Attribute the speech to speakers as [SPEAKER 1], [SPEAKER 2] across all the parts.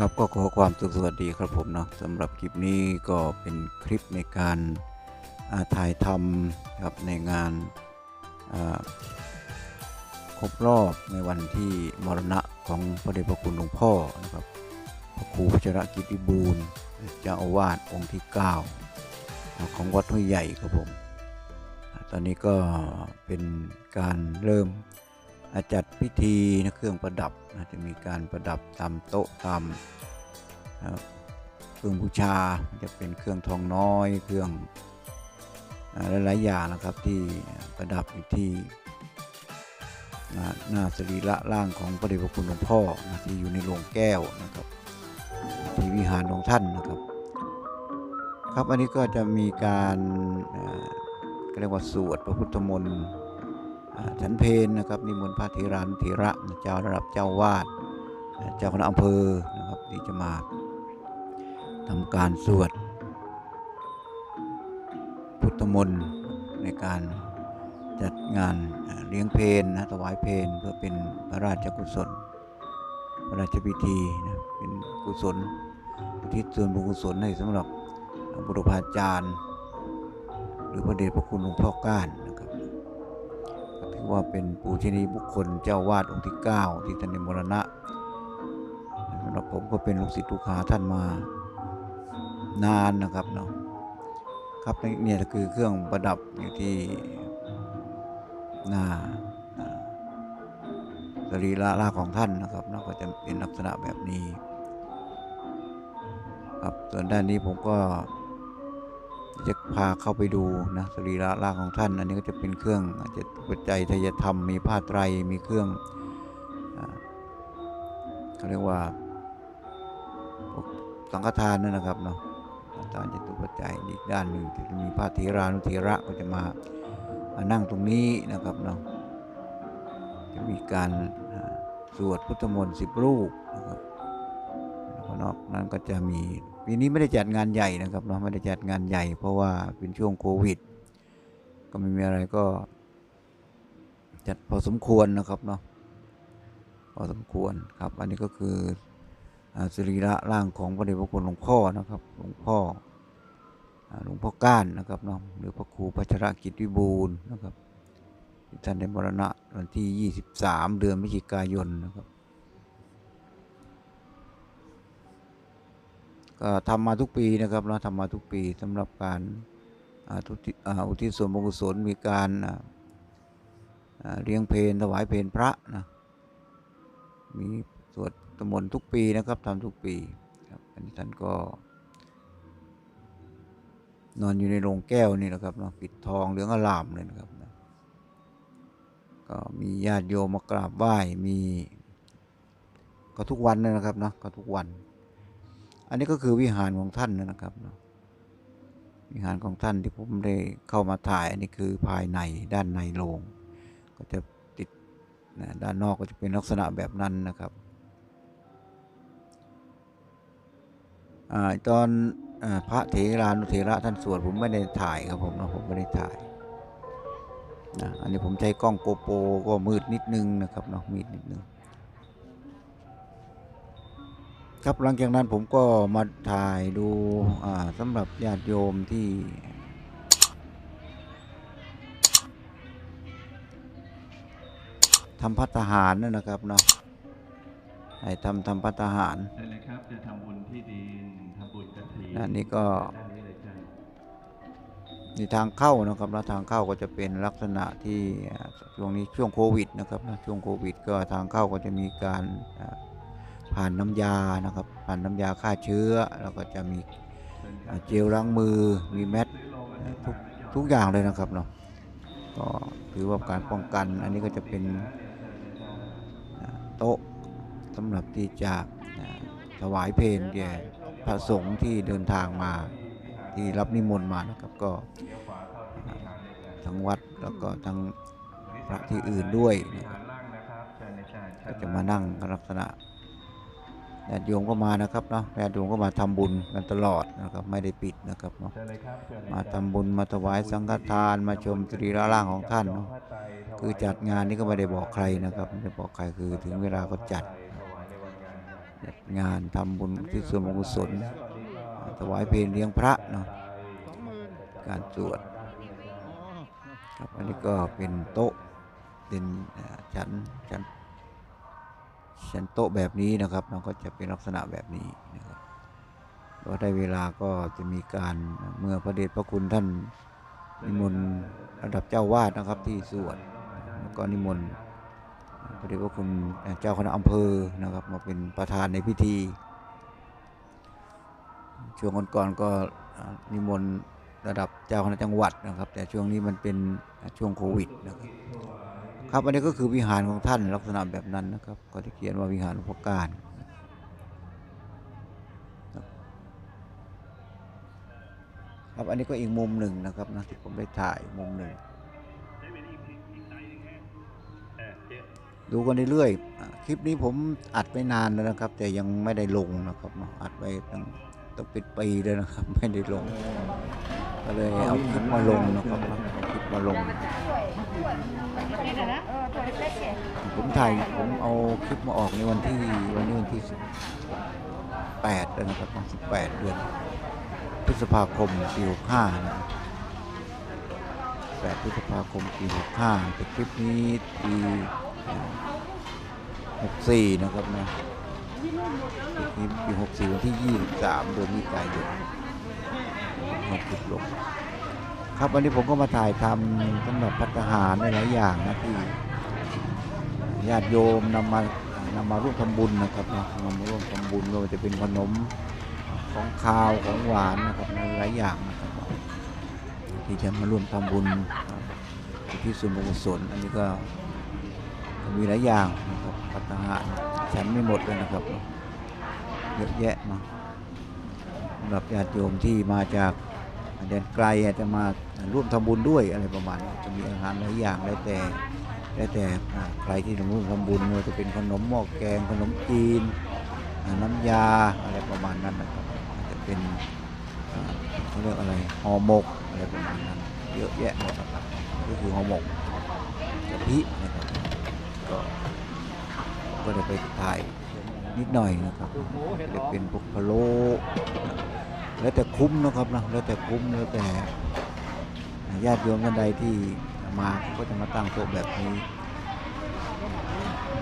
[SPEAKER 1] ครับก็ขอความสุขสวัสดีครับผมเนาะสำหรับคลิปนี้ก็เป็นคลิปในการาถ่ายทำครับในงานาครบรอบในวันที่มรณะของพระเดชพระคุณหลวงพ่อนะครับพระครูพัชรกิติบูรณ์เจ้าอาวาสองค์ที่ 9 ของวัดห้วยใหญ่ครับผม ตอนนี้ก็เป็นการเริ่ม จัดพิธีนะเครื่องประดับนะจะมีการประดับตามโต๊ะตามนะเครื่องบูชาจะเป็นเครื่องทองน้อยเครื่องอ่าหลายๆอย่างนะครับที่ประดับอยู่ที่หน้าหน้าสรีระร่างของพระเดชพระคุณหลวงพ่อนะที่อยู่ในโรงแก้วนะครับที่วิหารของท่านนะครับ ครับอันนี้ก็จะมีการเอ่อเรียกว่าสวดพระพุทธมนต์ ฉันเพนนะครับนิมนต์พระเถรานุเถระเจ้าระดับเจ้าวาดเจ้าคณะอำเภอนะครับที่จะมาทำการสวด พุทธมนต์ในการจัดงานเลี้ยงเพนนะถวายเพนเพื่อเป็นพระราชกุศล พระราชพิธีนะเป็นกุศลอุทิศส่วนบุญกุศลให้สำหรับบุรพาจารย์ หรือพระเดชพระคุณหลวงพ่อก้านนะครับก็ ถือว่าเป็นปูชนียบุคคลเจ้าวาดองค์ที่ 9 ที่ท่านในมรณะสำหรับผมก็เป็นลูกศิษย์ลูกหาท่านมานานนะครับเนาะครับเนี่ยคือเครื่องประดับอยู่ที่หน้าสรีระร่างของท่านนะครับเนาะก็จะเป็นลักษณะแบบนี้ ครับส่วนด้านนี้ผมก็ พาเข้าไปดูนะสรีระร่างของท่าน อันนี้ก็จะเป็นเครื่องอาจจะปัจจัยทายธรรมมีผ้าไตรมีเครื่องเขาเรียกว่าสังฆทานนั่นนะครับเนาะสังฆทานจตุปัจจัยอีกด้านหนึ่งที่จะมีพระเถรานุเถระก็จะมาานั่งตรงนี้นะครับเนาะจะมีการสวดพุทธมนต์สิบรูปนะครับนอกนั้นก็จะมี ปีนี้ไม่ได้จัดงานใหญ่นะครับเนาะไม่ได้จัดงานใหญ่ เพราะว่าเป็นช่วงโควิด ก็ไม่มีอะไรก็ จัดพอสมควรนะครับเนาะพอสมควรครับ อันนี้ก็คืออ่าสรีระร่างของพระเดชพระคุณหลวงพ่อนะครับ หลวงพ่อหลวงพ่อก้านนะครับเนาะหรือพระครูพัชรกิจวิบูลนะครับที่ท่านได้มรณะวันที่ 23 เดือนพฤศจิกายนนะครับ ก็ทำมาทุกปีนะครับเราทำมาทุกปีสำหรับการอ่าทุติอ่าอุทิศส่วนบุญกุศลมีการเลี้ยงเพลถวายเพลพระนะมีสวดตมนต์ทุกปีนะครับทำทุกปีครับอันนี้ท่านก็ นอนอยู่ในโรงแก้วนี่นะครับเนาะปิดทองเหลืองอลามเลยนะครับนะก็มีญาติโยมมากราบไหว้มี ก็ทุกวันนะครับเนาะก็ทุกวัน อันนี้ก็คือวิหารของท่านนะครับ วิหารของท่านที่ผมได้เข้ามาถ่าย อันนี้คือภายในด้านในโรงก็จะติดนะด้านนอกก็จะเป็นลักษณะแบบนั้นนะครับอตอนอพระเถรานุเถระท่านสวดผมไม่ได้ถ่ายครับผมนะผมไม่ได้ถ่ายนะอันนี้ผมใช้กล้องโกโปรก็มืดนิดนึงนะครับเนาะมืดนิดนึง ครับหลังจากนั้นผมก็มาถ่ายดูอ่าสำหรับญาติโยมที่ทำพัฒหารนั่นนะครับเนาะให้ทำทำพัฒหาร
[SPEAKER 2] เชิญเลยครับจะทำบุญที่ดินทำบุญกระถิ่น
[SPEAKER 1] อันนี้ก็
[SPEAKER 2] ด้านนี้เลยจ้ะ
[SPEAKER 1] ในทางเข้านะครับแล้วทางเข้าก็จะเป็นลักษณะที่อ่าช่วงนี้ช่วงโควิดนะครับนะช่วงโควิด ก็ทางเข้าก็จะมีการอ่า ผ่านน้ำยานะครับ ผ่านน้ำยาฆ่าเชื้อ แล้วก็จะมี
[SPEAKER 2] เจ
[SPEAKER 1] ลล้างมือมีแมส
[SPEAKER 2] ทุ
[SPEAKER 1] กทุกอย่างเลยนะครับเนาะก็ถือว่าการป้องกัน อันนี้ก็จะเป็นโต๊ะสำหรับที่จะถวายเพลแก่พระสงฆ์ที่เดินทางมาที่รับนิมนต์มานะครับก็ทั้งวัดแล้วก็ทั้งพระที่อื่นด้วยนะครับ
[SPEAKER 2] ฐานล่งรับเชิญเลยจ้ะเชิ
[SPEAKER 1] ก็จะมานั่งลักษณะ ญาติโยมก็มานะครับเนาะญาติโยมก็มาทำบุญกันตลอดนะครับ ไม่ได้ปิดนะครับเนาะ
[SPEAKER 2] เชิญเลยครับเชิญเลย
[SPEAKER 1] มา
[SPEAKER 2] จ้ะ
[SPEAKER 1] ทำบุญมาถวายสังฆทานมาชมสรีระร่างของท่านเนาะ
[SPEAKER 2] ผ้าไตรถวาย
[SPEAKER 1] คือจัดงานนี้ก็ไม่ได้บอกใครนะครับไม่ได้บอกใครคือถึงเวลาก็จัด
[SPEAKER 2] ถวายในวันงานครับ
[SPEAKER 1] จัดไปงานทำบุญที่ส่วนบุญกุศลถวายเพลเลี้ยงพระเนาะการสวดครับอันนี้ก็เป็นโต๊ะเป็นอ่าชั้นชั้น ชั้นโต๊ะแบบนี้นะครับมันก็จะเป็นลักษณะแบบนี้นะครับก็ได้เวลาก็จะมีการเมื่อพระเดชพระคุณท่านนิมนต์ระดับเจ้าวาดนะครับที่สวดแล้วก็นิมนต์พระเดชพระคุณเจ้าคณะอำเภอนะครับ มาเป็นประธานในพิธี ช่วงก่อนๆก็อ่านิมนต์ระดับเจ้าคณะจังหวัดนะครับ แต่ช่วงนี้มันเป็นช่วงโควิดนะครับ ครับอันนี้ก็คือวิหารของท่านลักษณะแบบนั้นนะครับ ก็จะเขียนว่าวิหารหลวงพ่อการครับอันนี้ก็อีกมุมหนึ่งนะครับนะที่ผมได้ถ่ายมุมหนึ่งดูกันเรื่อยๆคลิปนี้ผมอัดไปนานแล้วนะครับ แต่ยังไม่ได้ลงนะครับอัดไปตั้งต้องปิดปีเลยนะครับ ไม่ได้ลง ก็เลยเอาคลิปมาลงนะครับเอาคลิปมาลง ผมถ่ายผมเอาคลิปมาออกในวันที่วันนี้วันที่สิบแปดแล้วนะครับสิบแปดเดือนพฤษภาคมปีหกห้านะครับแปดพฤษภาคมปีหกห้าแต่คลิปนี้ปีหกสี่นะครับนะคลิปนี้ปีหกสี่วันที่ยี่สิบสามเดือนมิถุนายน หกสิบลงครับวันนี้ผมก็มาถ่ายทำสำหรับพัฒหารหลายอย่างนะที่ญาติโยมนำมานำมาร่วมทำบุญนะครับนะนำมาร่วมทำบุญไม่ว่าจะเป็นขนมของคาวของหวานนะครับหลายอย่างนะครับที่จะมาร่วมทำบุญที่ส่วนบุญกุศลอันนี้ก็ก็มีหลายอย่างนะครับพัฒหารฉันไม่หมดเลยนะครับเยอะแยะมาสำหรับญาติโยมที่มาจาก แดนไกลอาจจะมาร่วมทำบุญด้วยอะไรประมาณนี้จะมีอาหารหลายอย่างแล้วแต่แล้วแต่ใครที่ทำบุญทำบุญม่ว่าจะเป็นขนมหม้อแกงขนมจีนน้ำยาอะไรประมาณนั้นนะครับจะเป็นเขาเรียกอะไรห่อหมกอะไรประมาณนั้นเยอะแยะหมดนะครับก็คือห่อหมกกะทินะครับก็ก็ได้ไปถ่ายนิดหน่อยนะครับจะเป็นพวกพะโล้ แล้วแต่คุ้มนะครับนะแล้วแต่คุ้มแล้วแต่ญาติโยมท่านใดที่มาเขาก็จะมาตั้งโต๊ะแบบนี้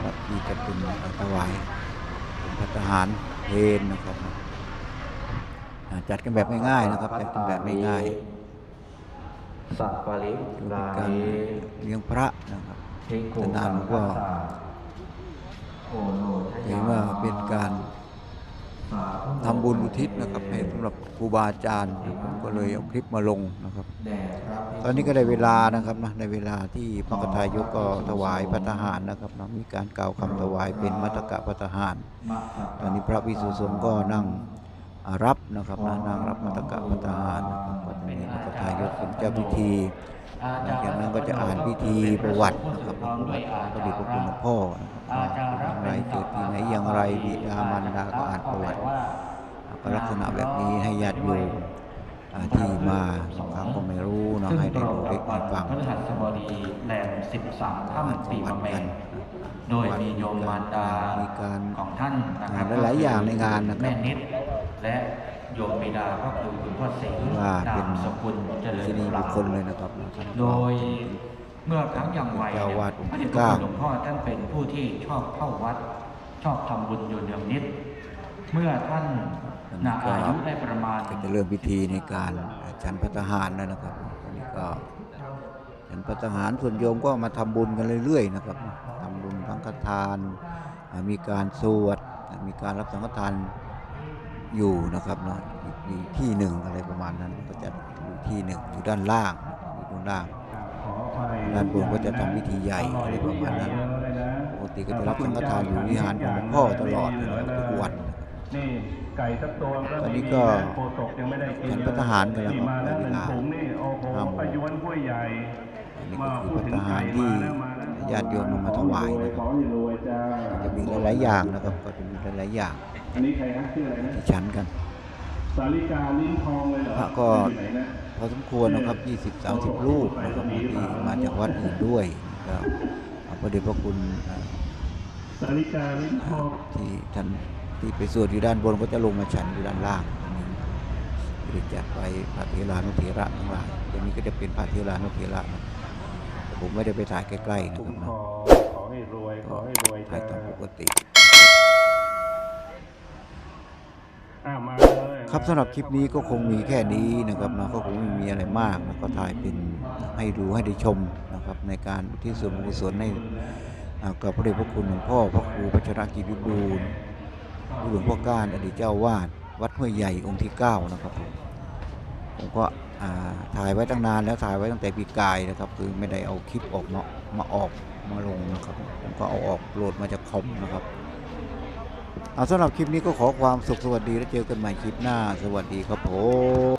[SPEAKER 1] ครับที่จะเป็นถวายเป็นพัฒหารเพลนะครับอ่าจัดกันแบบง่ายๆนะครับจัดกันแบบง่าย
[SPEAKER 3] สัพปริ
[SPEAKER 1] ๆคือ
[SPEAKER 3] ลา
[SPEAKER 1] การ
[SPEAKER 3] นิ
[SPEAKER 1] เลี้ยงพระนะครับ
[SPEAKER 3] ภิกขุ
[SPEAKER 1] นานๆผมก็
[SPEAKER 3] โอโนทย
[SPEAKER 1] เห็นว่าเป็นการ ทำบุญอุทิศนะครับให้สำหรับครูบาอาจารย์ผมก็เลยเอาคลิปมาลงนะครับ
[SPEAKER 3] แด่พระภิกษุ
[SPEAKER 1] ตอนนี้ก็ได้เวลานะครับนะในเวลาที่พระกทายกก็ถวายพัฒหารนะครับนะมีการกล่าวคำถวายเป็นมัตตกะพัฒหาร
[SPEAKER 3] มะขะ
[SPEAKER 1] ตอนนี้พระพิสุสงฆ์ก็นั่งอ่ารับนะครับนะนั่งรับมัตตกะพัฒหารนะครับก็จะมีพระกทายกเป็นเจ้าพิธี หลังจากนั้นก็จะอ่านพิธีประวัตินะครับประวัติพระเดชพระคุณหลวงพ่อนะครับว่าเป็นอย่างไรเกิดที่ไหนอย่างไรบิดามารดาก็อ่านประวัติก็ลักษณะแบบนี้ให้ญาติโยมที่มาบางครั้งก็ไม่รู้เนาะให้ได้ดูได้ฟัง
[SPEAKER 3] พฤหัสบดีแรม13ค่ำปีมะแม่โดยมีโยมมารดาของท่านนะครับ
[SPEAKER 1] หลายอย่างในงานนะครับ
[SPEAKER 3] แม่นิดและ โยมบิดาก็คือคุณพ่อศรี
[SPEAKER 1] ว่าเป็น
[SPEAKER 3] นามสกุลเจริญ
[SPEAKER 1] ที่นี่
[SPEAKER 3] ป
[SPEAKER 1] บุ
[SPEAKER 3] รา
[SPEAKER 1] คคลเลยนะครับท่าน
[SPEAKER 3] โดยเมื่อครั้งยังวัย
[SPEAKER 1] เจ้าวาด
[SPEAKER 3] พระเดชพ
[SPEAKER 1] เก้า
[SPEAKER 3] ระคุณหลวงพ่อท่านเป็นผู้ที่ชอบเข้าวัด ชอบทำบุญอยู่เนืองนิด เมื่อท่านนาอายุได้ประมาณ
[SPEAKER 1] ก็จะเริ่มพิธีในการฉันพัฒหารแล้วนะครับตอนนี้ก็ฉันพัฒหารส่วนโยมก็มาทำบุญกันเรื่อยๆนะครับทำบุญทั้งฆทานอ่ามีการสวดมีการรับสังฆทาน อยู่นะครับเนาะอีกมีที่หนึ่งอะไรประมาณนั้นก็จะอยู่ที่หนึ่งอยู่ด้านล่างอยู่ด้านล่างด้านบนก็จะทำพิธีใหญ่อะไรประมาณนั้นปกติก็จะรับสังฆทานอยู่วิหารของหลวงพ่อตลอดนะครับทุกวันนี่
[SPEAKER 2] ไก่สักตัว
[SPEAKER 1] ตอนนี้ก็
[SPEAKER 2] โคตกยังไม่ได้กิน
[SPEAKER 1] ฉันพระทหารกันแล้วครับ
[SPEAKER 2] มาแล้วห
[SPEAKER 1] เว
[SPEAKER 2] นึ่ง
[SPEAKER 1] ลา
[SPEAKER 2] ถุงนี่โอ้โห
[SPEAKER 1] ห้าโมง
[SPEAKER 2] ประยวนผู้ใหญ่
[SPEAKER 1] นี่ก็คือพัฒหารที่ญาติโยมนำมาถวายนะครับ
[SPEAKER 2] ขอให้รวยจ้า
[SPEAKER 1] จะมีหลายๆอย่างนะครับก็จะมีหลายๆอย่าง
[SPEAKER 2] อันนี้ใครฮะชื่ออะไรนะ
[SPEAKER 1] ที่ฉันกัน
[SPEAKER 2] สาลิกาลิ้นทองเลยเหรอ
[SPEAKER 1] พระก็
[SPEAKER 2] อยู่ไหนนะ
[SPEAKER 1] พอสมควรนะครับ20 30รูปนะครับที่มาจากวัดอื่นด้วยก็พระเดชพระคุณอ่า
[SPEAKER 2] สาลิกาลิ้นทอง
[SPEAKER 1] ที่ท่านที่ไปสวดอยู่ด้านบนก็จะลงมาฉันอยู่ด้านล่างอันนี้ที่จัดไว้พระเทรานุเถระทั้งหลายเดี๋ยวนี้ก็จะเป็นพระเทรานุเถระนะแต่ผมไม่ได้ไปถ่ายใกล้ๆนะ
[SPEAKER 2] คุ้
[SPEAKER 1] ค
[SPEAKER 2] ม
[SPEAKER 1] รับ
[SPEAKER 2] คร
[SPEAKER 1] นะ
[SPEAKER 2] องขอให้รวยขอให้รวย
[SPEAKER 1] ถ่ายตามปกติ
[SPEAKER 2] อ้าวมาเลย
[SPEAKER 1] ครับสำหรับคลิปนี้ก็คงมีแค่นี้นะครับนะก็คงไม่มีอะไรมากนะก็ถ่ายเป็นให้ดูให้ได้ชมนะครับในการที่ส่วนบุญกุศลให้กับพระเดชพระคุณหลวงพ่อพระครูพัชรกิจวิบูลย์หลวงพ่อการอดีตเจ้าวาดวัดห้วยใหญ่องค์ที่ 9 นะครับผมผมก็ถ่ายไว้ตั้งนานแล้วถ่ายไว้ตั้งแต่ปีกายนะครับ คือไม่ได้เอาคลิปออกมามาออกมาลงนะครับผมก็เอาออกโหลดมาจากคอมนะครับ เอาสำหรับคลิปนี้ก็ขอความสุขสวัสดีแล้วเจอกันใหม่คลิปหน้า สวัสดีครับผม